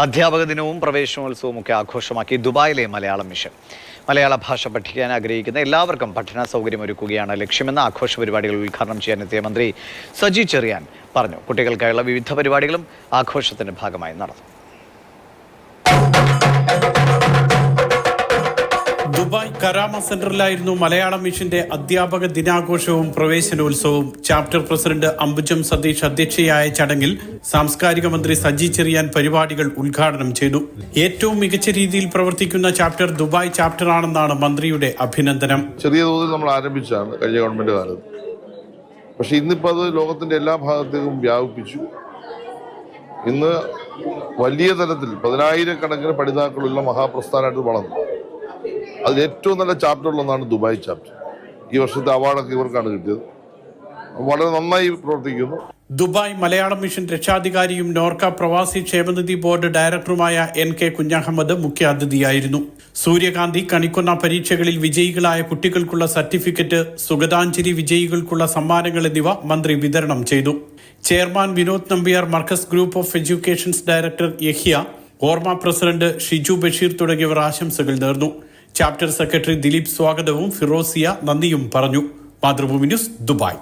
അധ്യാപക ദിനവും പ്രവേശനോത്സവവും ഒക്കെ ആഘോഷമാക്കി ദുബായിലെ മലയാളം മിഷൻ. മലയാള ഭാഷ പഠിക്കാൻ ആഗ്രഹിക്കുന്ന എല്ലാവർക്കും പഠന സൗകര്യമൊരുക്കുകയാണ് ലക്ഷ്യമെന്ന് ആഘോഷ പരിപാടികൾ ഉദ്ഘാടനം ചെയ്യാനെത്തിയ മന്ത്രി സജി ചെറിയാൻ പറഞ്ഞു. കുട്ടികൾക്കായുള്ള വിവിധ പരിപാടികളും ആഘോഷത്തിന്റെ ഭാഗമായി നടന്നു. കരാമ സെന്ററിലായിരുന്നു മലയാളം മിഷന്റെ അധ്യാപക ദിനാഘോഷവും പ്രവേശനോത്സവവും. ചാപ്റ്റർ പ്രസിഡന്റ് അംബുജം സതീഷ് അധ്യക്ഷയായ ചടങ്ങിൽ സാംസ്കാരിക മന്ത്രി സജി ചെറിയാൻ പരിപാടികൾ ഉദ്ഘാടനം ചെയ്തു. ഏറ്റവും മികച്ച രീതിയിൽ പ്രവർത്തിക്കുന്ന ചാപ്റ്റർ ദുബായ് ചാപ്റ്റർ ആണെന്നാണ് മന്ത്രിയുടെ അഭിനന്ദനം. ചെറിയ തോതിൽ നമ്മൾ ആരംഭിച്ചാണ് കഴിഞ്ഞ ഗവൺമെന്റ് കാലത്ത്. പക്ഷെ ഇന്നിപ്പോൾ അത് ലോകത്തിന്റെ എല്ലാ ഭാഗത്തേക്കും വ്യാപിപ്പിച്ചു. ഇന്ന് വലിയ തലത്തിൽ പതിനായിരക്കണക്കിന് പഠിതാക്കളുള്ള മഹാപ്രസ്ഥാനമായിട്ട് വളർന്നു. അതിൽ ഏറ്റവും നല്ല ചാപ്റ്റർ ചാപ്റ്ററിലൊന്നാണ് ദുബായ് ചാപ്റ്റർ. ഈ വർഷത്തെ അവാർഡൊക്കെ ഇവർക്കാണ് കിട്ടിയത്. വളരെ നന്നായി പ്രവർത്തിക്കുന്നു. ദുബായ് മലയാളം മിഷൻ രക്ഷാധികാരിയും നോർക്ക പ്രവാസി ക്ഷേമനിധി ബോർഡ് ഡയറക്ടറുമായ എൻ കെ കുഞ്ഞഹമ്മദ് മുഖ്യാതിഥിയായിരുന്നു. സൂര്യകാന്തി കണിക്കൊന്ന പരീക്ഷകളിൽ വിജയികളായ കുട്ടികൾക്കുള്ള സർട്ടിഫിക്കറ്റ് സുഗതാഞ്ജലി വിജയികൾക്കുള്ള സമ്മാനങ്ങൾ എന്നിവ മന്ത്രി വിതരണം ചെയ്തു. Chairman Vinod Nambiar Markaz group of educations director Yahiya Orma president Shiju Basheer തുടങ്ങിയവർ ആശംസകൾ നേർന്നു. ചാപ്റ്റർ സെക്രട്ടറി ദിലീപ് സ്വാഗതവും ഫിറോസിയ നന്ദിയും പറഞ്ഞു. Mathrubhumi news Dubai.